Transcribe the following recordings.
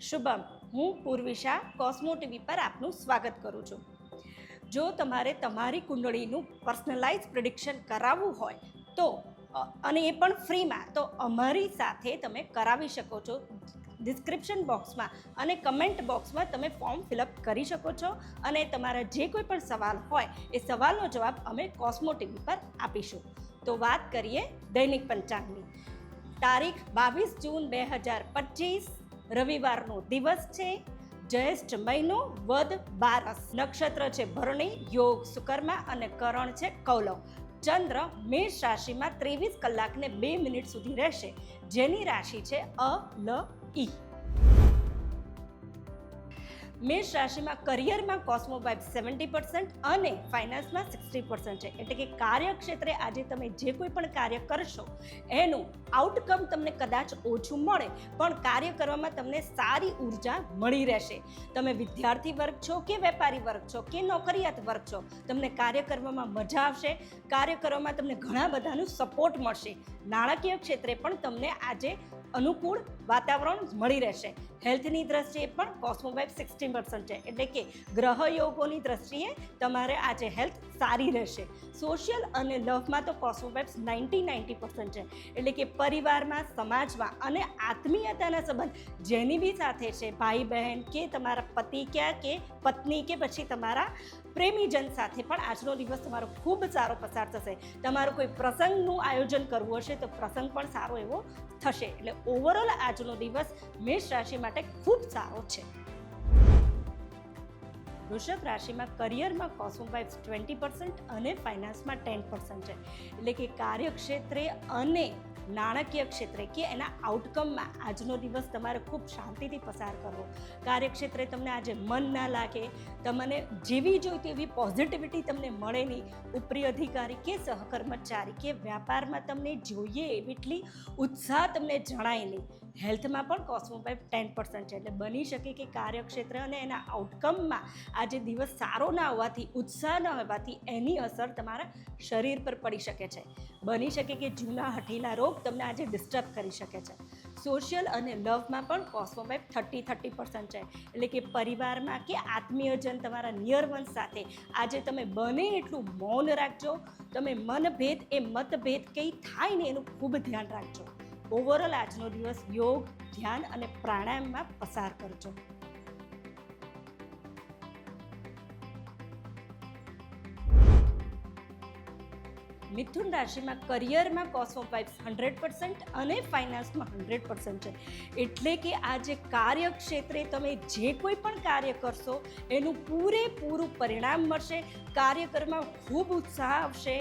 શુભમ, હું પૂર્વિશા કોસ્મો ટીવી પર આપનું સ્વાગત કરું છું. જો તમારે તમારી કુંડળીનું પર્સનલાઇઝ પ્રિડિક્શન કરાવવું હોય, તો અને એ પણ ફ્રીમાં, તો અમારી સાથે તમે કરાવી શકો છો. ડિસ્ક્રિપ્શન બોક્સમાં અને કમેન્ટ બોક્સમાં તમે ફોર્મ ફિલઅપ કરી શકો છો અને તમારા જે કોઈ પણ સવાલ હોય, એ સવાલનો જવાબ અમે કોસ્મો ટીવી પર આપીશું. તો વાત કરીએ દૈનિક પંચાંગની. તારીખ બાવીસ જૂન બે હજાર પચીસ રવિવારનો દિવસ છે. જ્યેષ્ઠ મહિનો, વદ બારસ. નક્ષત્ર છે ભરણી, યોગ સુકર્મા અને કરણ છે કૌલવ. ચંદ્ર મેષ રાશિમાં ત્રેવીસ કલાકને બે મિનિટ સુધી રહેશે. જેની રાશિ છે અ, લ, ઈ. મેષ રાશિમાં કરિયરમાં કોસ્મો વાઇબ સેવન્ટી પર્સન્ટ અને ફાઇનાન્સમાં સિક્સટી પર્સન્ટ છે. એટલે કે કાર્યક્ષેત્રે આજે તમે જે કોઈ પણ કાર્ય કરશો, એનું આઉટકમ તમને કદાચ ઓછું મળે, પણ કાર્ય કરવામાં તમને સારી ઊર્જા મળી રહેશે. તમે વિદ્યાર્થી વર્ગ છો કે વેપારી વર્ગ છો કે નોકરિયાત વર્ગ છો, તમને કાર્ય કરવામાં મજા આવશે. કાર્ય કરવામાં તમને ઘણા બધાનું સપોર્ટ મળશે. નાણાકીય ક્ષેત્રે પણ તમને આજે અનુકૂળ વાતાવરણ મળી રહેશે. હેલ્થની દ્રષ્ટિએ પણ કોસ્મોવાઇબ સિક્સટીન પર્સન્ટ છે એટલે કે ગ્રહ યોગોની દ્રષ્ટિએ તમારે આજે હેલ્થ સારી રહેશે. સોશિયલ અને લવમાં તો કોસ્મોપેપ્સ નાઇન્ટી નાઇન્ટી પર્સન્ટ છે. એટલે કે પરિવારમાં, સમાજમાં અને આત્મીયતાના સંબંધ જેની બી સાથે છે, ભાઈ બહેન કે તમારા પતિ ક્યાં કે પત્ની કે પછી તમારા પ્રેમીજન સાથે પણ આજનો દિવસ તમારો ખૂબ સારો પસાર થશે. તમારું કોઈ પ્રસંગનું આયોજન કરવું હશે તો પ્રસંગ પણ સારો એવો થશે. એટલે ઓવરઓલ આજનો દિવસ મેષ રાશિ માટે ખૂબ સારો છે. વૃષભ રાશિમાં કરિયરમાં કોસ્મોવાઇબ્સ ટ્વેન્ટી પર્સન્ટ અને ફાઇનાન્સમાં ટેન પર્સન્ટ છે. એટલે કે કાર્યક્ષેત્રે અને નાણાકીય ક્ષેત્રે કે એના આઉટકમમાં આજનો દિવસ તમારે ખૂબ શાંતિથી પસાર કરવો. કાર્યક્ષેત્રે તમને આજે મન ના લાગે, તમને જેવી જોઈતી એવી પોઝિટિવિટી તમને મળે નહીં, ઉપરી અધિકારી કે સહકર્મચારી કે વ્યાપારમાં તમને જોઈએ એટલી ઉત્સાહ તમને જણાય નહીં. હેલ્થમાં પણ કોસ્મોપાઇપ ટેન પર્સન્ટ છે. એટલે બની શકે કે કાર્યક્ષેત્ર અને એના આઉટકમમાં આજે દિવસ સારો ના હોવાથી, ઉત્સાહ ન હોવાથી એની અસર તમારા શરીર પર પડી શકે છે. બની શકે કે જૂના હઠીના રોગ તમને આજે ડિસ્ટર્બ કરી શકે છે. સોશિયલ અને લવમાં પણ કોસ્મોપાઇપ થર્ટી થર્ટી પર્સન્ટ છે. એટલે કે પરિવારમાં કે આત્મીયજન તમારા નિયર વન સાથે. આજે તમે બને એટલું મૌન રાખજો. તમે મનભેદ એ મતભેદ કંઈ થાય ને એનું ખૂબ ધ્યાન રાખજો. ઓવરઓલ આજનો દિવસ યોગ, ધ્યાન અને પ્રાણાયામમાં પસાર કરજો. મિથુન રાશિમાં કરિયરમાં કોસ્મોપાઇપ્સ હંડ્રેડ પર્સન્ટ અને ફાઇનાન્સમાં હંડ્રેડ પર્સન્ટ છે. એટલે કે આ જે કાર્યક્ષેત્રે તમે જે કોઈ પણ કાર્ય કરશો, એનું પૂરેપૂરું પરિણામ મળશે. કાર્ય કરવામાં ખૂબ ઉત્સાહ આવશે.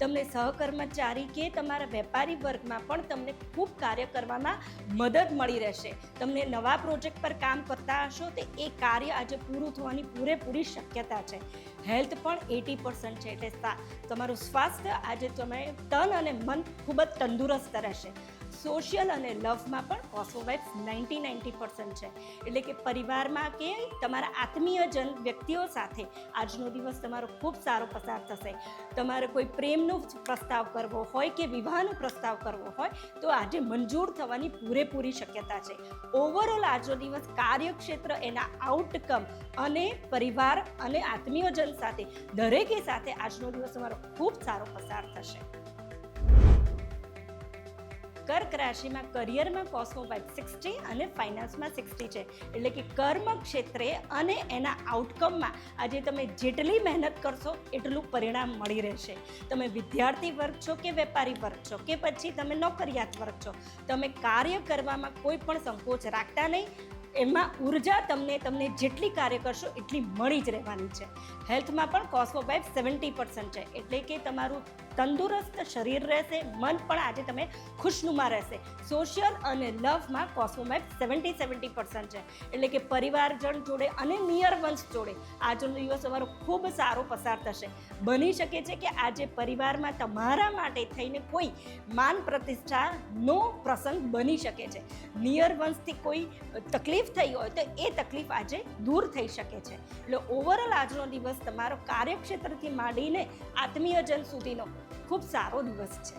તમને સહકર્મચારી કે તમારા વેપારી વર્ગમાં પણ તમને ખૂબ કાર્ય કરવામાં મદદ મળી રહેશે. તમને નવા પ્રોજેક્ટ પર કામ કરતા હશો તો એ કાર્ય આજે પૂરું થવાની પૂરેપૂરી શક્યતા છે. હેલ્થ પણ એટી પર્સન્ટ છે. એટલે તમારું સ્વાસ્થ્ય આજે તમે તન અને મન ખૂબ જ તંદુરસ્ત રહેશે. સોશિયલ અને લવમાં પણ કોસ્મોવાઇબ્સ નાઇન્ટી નાઇન્ટી પર્સન્ટ છે. એટલે કે પરિવારમાં કે તમારા આત્મીયજન વ્યક્તિઓ સાથે આજનો દિવસ તમારો ખૂબ સારો પસાર થશે. તમારે કોઈ પ્રેમનો પ્રસ્તાવ કરવો હોય કે વિવાહનો પ્રસ્તાવ કરવો હોય, તો આજે મંજૂર થવાની પૂરેપૂરી શક્યતા છે. ઓવરઓલ આજનો દિવસ કાર્યક્ષેત્ર એના આઉટકમ અને પરિવાર અને આત્મીયજન સાથે, દરેકે સાથે આજનો દિવસ તમારો ખૂબ સારો પસાર થશે. કર્ક રાશિમાં કરિયરમાં કોસ્મોવાઇબ સિક્સટી અને ફાઇનાન્સમાં સિક્સટી છે. એટલે કે કર્મ ક્ષેત્રે અને એના આઉટકમમાં આજે તમે જેટલી મહેનત કરશો, એટલું પરિણામ મળી રહેશે. તમે વિદ્યાર્થી વર્ગ છો કે વેપારી વર્ગ છો કે પછી તમે નોકરિયાત વર્ગ છો, તમે કાર્ય કરવામાં કોઈ પણ સંકોચ રાખતા નહીં. એમાં ઊર્જા તમને તમને જેટલી કાર્ય કરશો, એટલી મળી જ રહેવાની છે. હેલ્થમાં પણ કોસ્મોબાઇબ સેવન્ટી પર્સન્ટ છે. એટલે કે તમારું તંદુરસ્ત શરીર રહેશે, મન પણ આજે તમે ખુશનુમા રહેશે. સોશિયલ અને લવમાં cosmo map seventy seventy percent છે. એટલે કે પરિવારજન જોડે અને નિયર વંશ જોડે આજનો દિવસ તમારો ખૂબ સારો પસાર થશે. બની શકે છે કે આજે પરિવારમાં તમારા માટે થઈને કોઈ માન પ્રતિષ્ઠાનો પ્રસંગ બની શકે છે. નિયર વંશથી કોઈ તકલીફ થઈ હોય તો એ તકલીફ આજે દૂર થઈ શકે છે. એટલે ઓવરઓલ આજનો દિવસ તમારો કાર્યક્ષેત્રથી માંડીને આત્મીયજન સુધીનો ખૂબ સારો દિવસ છે.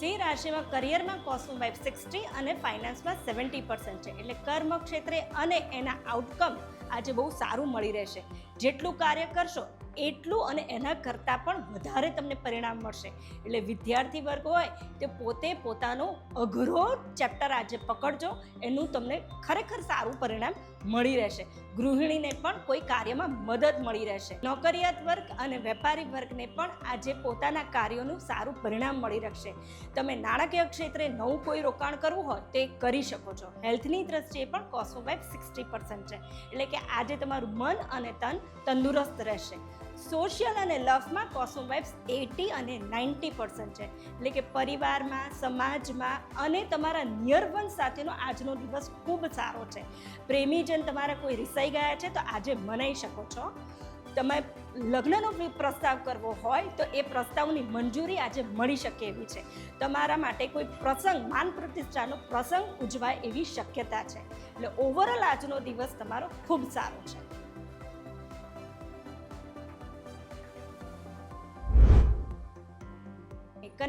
સિંહ રાશિમાં કરિયરમાં કોસ્મો વાઇફ સિક્સટી અને ફાઇનાન્સમાં સેવન્ટી પર્સન્ટ છે. એટલે કર્મ ક્ષેત્રે અને એના આઉટકમ આજે બહુ સારું મળી રહેશે. જેટલું કાર્ય કરશો એટલું અને એના કરતાં પણ વધારે તમને પરિણામ મળશે. એટલે વિદ્યાર્થી વર્ગ હોય તે પોતે પોતાનો અઘરો ચેપ્ટર આજે પકડજો. એનું તમને ખરેખર સારું પરિણામ મળી રહેશે. ગૃહિણીને પણ કોઈ કાર્યમાં મદદ મળી રહેશે. નોકરિયાત વર્ગ અને વેપારી વર્ગને પણ આજે પોતાના કાર્યોનું સારું પરિણામ મળી રહેશે તમે નાણાકીય ક્ષેત્રે નવું કોઈ રોકાણ કરવું હોય તે કરી શકો છો. હેલ્થની દ્રષ્ટિએ પણ કોસ્મોબાઇક સિક્સટી પર્સન્ટ છે. એટલે કે આજે તમારું મન અને તન તંદુરસ્ત રહેશે. સોશિયલ અને લવમાં કોસ્મો વાઇબ્સ એટી અને નાઇન્ટી પર્સન્ટ છે. એટલે કે પરિવારમાં, સમાજમાં અને તમારા નિયર વન સાથેનો આજનો દિવસ ખૂબ સારો છે. પ્રેમીજન તમારા કોઈ રિસાઈ ગયા છે, તો આજે મનાઈ શકો છો. તમે લગ્નનો પ્રસ્તાવ કરવો હોય, તો એ પ્રસ્તાવની મંજૂરી આજે મળી શકે એવી છે. તમારા માટે કોઈ પ્રસંગ, માન પ્રતિષ્ઠાનો પ્રસંગ ઉજવાય એવી શક્યતા છે. એટલે ઓવરઓલ આજનો દિવસ તમારો ખૂબ સારો છે.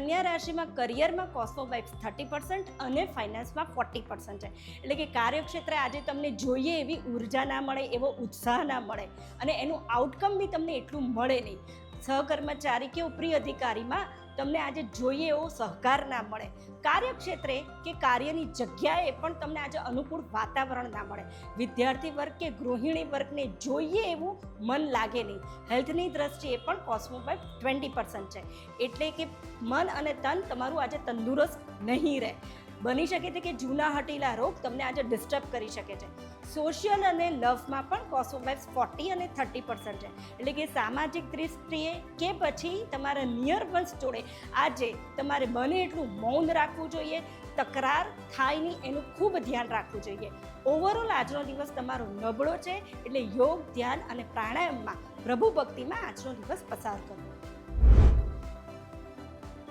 કન્યા રાશિમાં કરિયરમાં કોસ્મો વાઇબ્સ થર્ટી પર્સન્ટ અને ફાઇનાન્સમાં ફોર્ટી પર્સન્ટ છે. એટલે કે કાર્યક્ષેત્રે આજે તમને જોઈએ એવી ઊર્જા ના મળે, એવો ઉત્સાહ ના મળે અને એનું આઉટકમ બી તમને એટલું મળે નહીં. સહકર્મચારી કે ઉપરી અધિકારીમાં તમને આજે જોઈએ એવો સહકાર ના મળે. કાર્યક્ષેત્રે કે કાર્યની જગ્યાએ પણ તમને આજે અનુકૂળ વાતાવરણ ના મળે. વિદ્યાર્થી વર્ગ કે ગૃહિણી વર્ગને જોઈએ એવું મન લાગે નહીં. હેલ્થની દ્રષ્ટિએ પણ કોસ્મોબાઇટ ટ્વેન્ટી પર્સન્ટ છે. એટલે કે મન અને તન તમારું આજે તંદુરસ્ત નહીં રહે. બની શકે છે કે જૂના હટેલા રોગ તમને આજે ડિસ્ટર્બ કરી શકે છે. સોશિયલ અને લવમાં પણ કોસ્મોબાઇટ્સ ફોર્ટી અને થર્ટી પર્સન્ટ છે. એટલે કે સામાજિક દ્રષ્ટિએ કે પછી તમારા નિયર વન્સ જોડે આજે તમારે બને એટલું મૌન રાખવું જોઈએ, તકરાર થાય નહીં એનું ખૂબ ધ્યાન રાખવું જોઈએ. ઓવરઓલ આજનો દિવસ તમારો નબળો છે, એટલે યોગ, ધ્યાન અને પ્રાણાયામમાં પ્રભુ ભક્તિમાં આજનો દિવસ પસાર કરવો.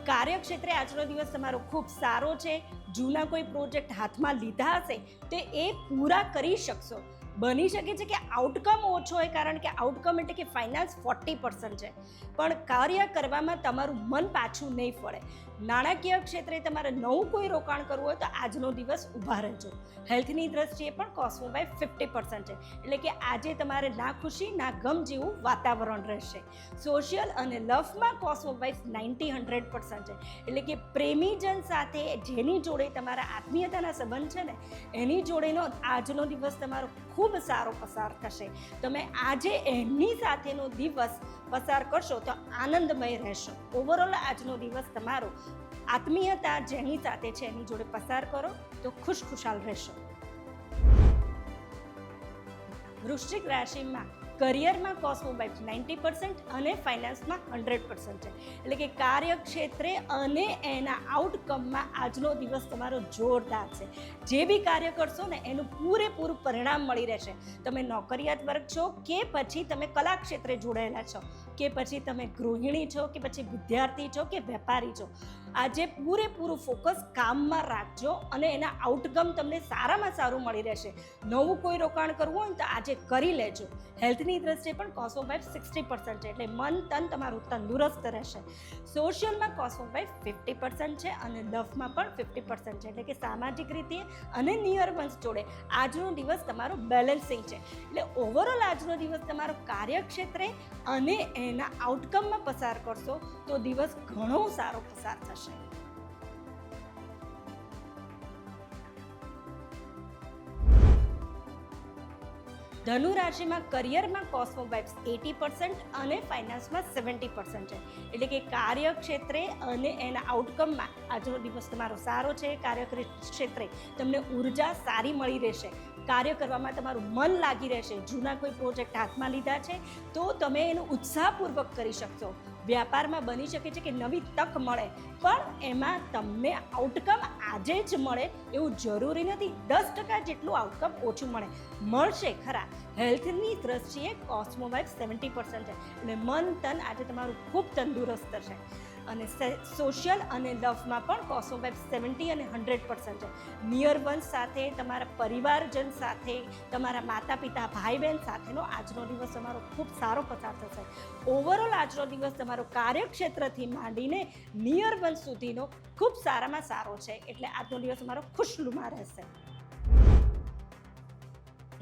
કાર્યક્ષેત્રે આજનો દિવસ તમારો ખૂબ સારો છે જૂના કોઈ પ્રોજેક્ટ હાથમાં લીધા હશે, તો એ પૂરા કરી શકશો. બની શકે છે કે આઉટકમ ઓછો હોય, કારણ કે આઉટકમ એટલે કે ફાઇનાન્સ ફોર્ટી પર્સન્ટ છે. પણ કાર્ય કરવામાં તમારું મન પાછું નહીં પડે નાણાકીય ક્ષેત્રે તમારે નવું કોઈ રોકાણ કરવું હોય તો આજનો દિવસ ઊભા રહેજો. હેલ્થની દ્રષ્ટિએ પણ કોસ્મો બાય ફિફ્ટી પર્સન્ટ છે. એટલે કે આજે તમારે ના ખુશી, ના ગમ જેવું વાતાવરણ રહેશે. સોશિયલ અને લવમાં cosmo vibe ninety hundred percent છે. એટલે કે પ્રેમીજન સાથે જેની જોડે તમારા આત્મીયતાના સંબંધ છે ને, એની જોડેનો આજનો દિવસ તમારો ખૂબ સારો પસાર થશે. તમે આજે એમની સાથેનો દિવસ પસાર કરશો તો આનંદમય રહેશો. ઓવરઓલ આજનો દિવસ તમારો આત્મીયતા જેની સાથે છે, એની જોડે પસાર કરો તો ખુશ ખુશાલ રહેશો. વૃશ્ચિક રાશિમાં કરિયરમાં કોસ્મો નાઇન્ટી પર્સન્ટ અને ફાઇનાન્સમાં હંડ્રેડ પર્સન્ટ છે. એટલે કે કાર્યક્ષેત્રે અને એના આઉટકમમાં આજનો દિવસ તમારો જોરદાર છે. જે બી કાર્ય કરશો ને, એનું પૂરેપૂરું પરિણામ મળી રહેશે. તમે નોકરિયાત વર્ગ છો કે પછી તમે કલા ક્ષેત્રે જોડાયેલા છો. કે પછી તમે ગૃહિણી છો કે પછી વિદ્યાર્થી છો કે વેપારી છો, આજે પૂરેપૂરું ફોકસ કામમાં રાખજો અને એના આઉટકમ તમને સારામાં સારું મળી રહેશે. નવું કોઈ રોકાણ કરવું હોય તો આજે કરી લેજો. હેલ્થની દ્રષ્ટિએ પણ કોસ્મો ફાઇવ સિક્સટી પર્સન્ટ છે એટલે મન તન તમારું તંદુરસ્ત રહેશે. સોશિયલમાં કોસ્મો ફાઇવ ફિફ્ટી પર્સન્ટ છે અને લવમાં પણ ફિફ્ટી પર્સન્ટ છે એટલે કે સામાજિક રીતે અને નિયર વન્સ જોડે આજનો દિવસ તમારો બેલેન્સિંગ છે. એટલે ઓવરઓલ આજનો દિવસ તમારો કાર્યક્ષેત્રે અને એના આઉટકમમાં પસાર કરશો, તો દિવસ ઘણો સારો પસાર થશે. ધનુ રાશિમાં કરિયરમાં કોસ્મો વાઇબ્સ એટી પર્સન્ટ અને ફાઇનાન્સમાં સેવન્ટી પર્સન્ટ છે. એટલે કે કાર્યક્ષેત્રે અને એના આઉટકમમાં આજનો દિવસ તમારો સારો છે, કાર્યક્ષેત્રે તમને ઊર્જા સારી મળી રહેશે. કાર્ય કરવામાં તમારું મન લાગી રહેશે. જૂના કોઈ પ્રોજેક્ટ હાથમાં લીધા છે, તો તમે એનું ઉત્સાહપૂર્વક કરી શકશો. વ્યાપારમાં બની શકે છે કે નવી તક મળે, પણ એમાં તમને આઉટકમ આજે જ મળે એવું જરૂરી નથી. દસ ટકા જેટલું આઉટકમ ઓછું મળે. મળશે ખરા. હેલ્થની દ્રષ્ટિએ કોસ્મોવાઇફ સેવન્ટી પર્સન્ટ છે. એટલે મન તન આજે તમારું ખૂબ તંદુરસ્ત છે અને સોશિયલ અને લવમાં પણ કોસો વેબ સેવન્ટી અને હંડ્રેડ પર્સન્ટ છે. નિયર વન સાથે, તમારા પરિવારજન સાથે, તમારા માતા પિતા ભાઈ બહેન સાથેનો આજનો દિવસ તમારો ખૂબ સારો પસાર થશે. ઓવરઓલ આજનો દિવસ તમારો કાર્યક્ષેત્રથી માંડીને નિયર વન સુધીનો ખૂબ સારામાં સારો છે. એટલે આજનો દિવસ તમારો ખુશલુમાં રહેશે.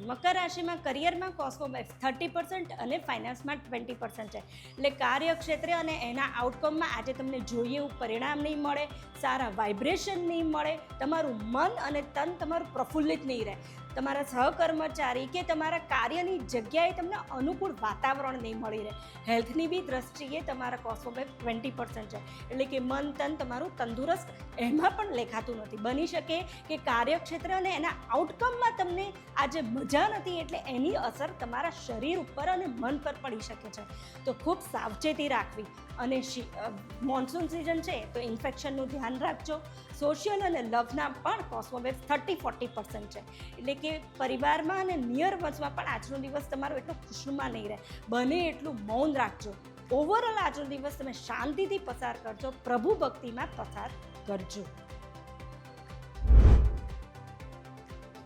મકર રાશિમાં કરિયરમાં કોસ્મોમેક્સ થર્ટી પર્સન્ટ અને ફાઇનાન્સમાં ટ્વેન્ટી પર્સન્ટ છે. એટલે કાર્યક્ષેત્રે અને એના આઉટકમમાં આજે તમને જોઈએ એવું પરિણામ નહીં મળે, સારા વાઇબ્રેશન નહીં મળે, તમારું મન અને તન તમારું પ્રફુલ્લિત નહીં રહે. તમારા સહકર્મચારી કે તમારા કાર્યની જગ્યાએ તમને અનુકૂળ વાતાવરણ નહીં મળી રહે. હેલ્થની બી દ્રષ્ટિએ તમારા કોસ્મો બાઇક ટ્વેન્ટી પર્સન્ટ છે. એટલે કે મન તન તમારું તંદુરસ્ત, એમાં પણ લેખાતું નથી. બની શકે કે કાર્યક્ષેત્ર અને એના આઉટકમમાં તમને આજે મજા નથી, એટલે એની અસર તમારા શરીર ઉપર અને મન પર પડી શકે છે. તો ખૂબ સાવચેતી રાખવી. અને મોન્સૂન સિઝન છે, તો ઇન્ફેક્શનનું ધ્યાન રાખજો. સોશિયલ અને લવના પણ કોસ્મોવેવ થર્ટી ફોર્ટી પર્સન્ટ છે. એટલે કે પરિવારમાં અને નિયર વચમાં પણ આજનો દિવસ તમારો એટલો ખુશનુમા નહીં રહે. બને એટલું મૌન રાખજો. ઓવરઓલ આજનો દિવસ તમે શાંતિથી પસાર કરજો, પ્રભુ ભક્તિમાં પસાર કરજો.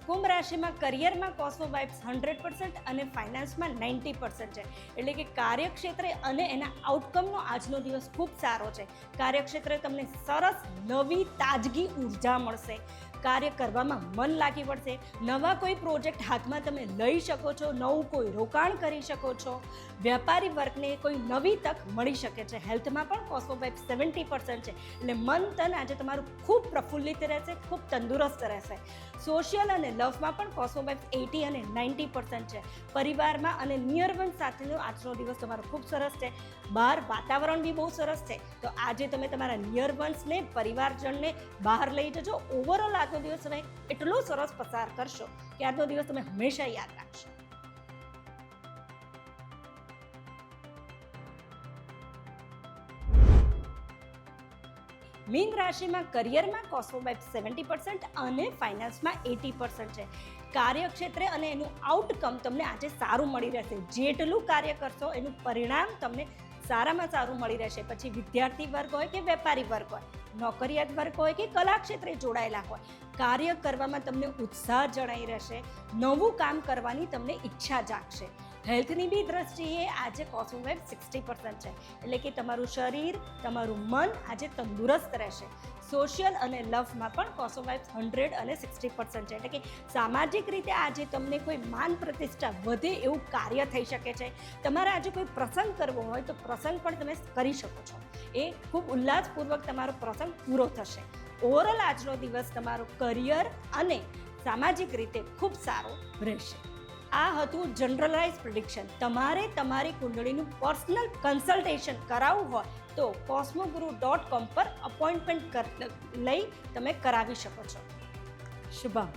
કુંભ રાશિમાં કરિયરમાં કોસ્મો વાઇબ્સ હંડ્રેડ પર્સન્ટ અને ફાઇનાન્સમાં નાઇન્ટી પર્સન્ટ છે. એટલે કે કાર્યક્ષેત્રે અને એના આઉટકમનો આજનો દિવસ ખૂબ સારો છે. કાર્યક્ષેત્રે તમને સરસ નવી તાજગી ઊર્જા મળશે. કાર્ય કરવામાં મન લાગી પડશે નવા કોઈ પ્રોજેક્ટ હાથમાં તમે લઈ શકો છો, નવું કોઈ રોકાણ કરી શકો છો. વેપારી વર્ગને કોઈ નવી તક મળી શકે છે. હેલ્થમાં પણ કોસ્મો વાઇબ સેવન્ટી પર્સન્ટ છે. એટલે મન તન આજે તમારું ખૂબ પ્રફુલ્લિત રહેશે, ખૂબ તંદુરસ્ત રહેશે. સોશિયલ અને લવમાં પણ કોસ્મો વાઇબ એટી અને નાઇન્ટી પર્સન્ટ છે. પરિવારમાં અને નિયર વન સાથેનો આજનો દિવસ તમારો ખૂબ સરસ છે. બહાર વાતાવરણ બી બહુ સરસ છે. તો આજે તમે તમારા નિયર વન્સને પરિવારજનને બહાર લઈ જજો. ઓવરઓલ આજનો દિવસ તમે એટલો સરસ પસાર કરશો કે આજનો દિવસ તમે હંમેશા યાદ રાખશો. મીન રાશિમાં કરિયરમાં કોસ્મોબાઇપ સેવન્ટી પર્સન્ટ અને ફાઇનાન્સમાં એટી પર્સન્ટ છે. કાર્યક્ષેત્રે અને એનું આઉટકમ તમને આજે સારું મળી રહેશે. જેટલું કાર્ય કરશો એનું પરિણામ તમને સારામાં સારું મળી રહેશે. પછી વિદ્યાર્થી વર્ગ હોય કે વેપારી વર્ગ હોય નોકરિયાત વર્ગ હોય કે કલા ક્ષેત્રે જોડાયેલા હોય, કાર્ય કરવામાં તમને ઉત્સાહ જણાઈ રહેશે, નવું કામ કરવાની તમને ઈચ્છા જાગશે. હેલ્થની બી દ્રષ્ટિએ આજે કોસ્મોવેબ સિક્સટી પર્સન્ટ છે. એટલે કે તમારું શરીર, તમારું મન આજે તંદુરસ્ત રહેશે. સોશિયલ અને લવમાં પણ કોસ્મોવેબ હંડ્રેડ અને સિક્સટી પર્સન્ટ છે. એટલે કે સામાજિક રીતે આજે તમને કોઈ માન પ્રતિષ્ઠા વધે એવું કાર્ય થઈ શકે છે. તમારે આજે કોઈ પ્રસંગ કરવો હોય તો પ્રસંગ પણ તમે કરી શકો છો. એ ખૂબ ઉલ્લાસપૂર્વક તમારો પ્રસંગ પૂરો થશે. ઓવરઓલ આજનો દિવસ તમારો કરિયર અને સામાજિક રીતે ખૂબ સારો રહેશે. આ હતું જનરલાઇઝ પ્રિડિક્શન તમારે તમારી કુંડળીનું પર્સનલ કન્સલ્ટેશન કરાવવું હોય તો કોસ્મોગુરુ ડોટ કોમ પર અપોઇન્ટમેન્ટ લઈ તમે કરાવી શકો છો. શુભમ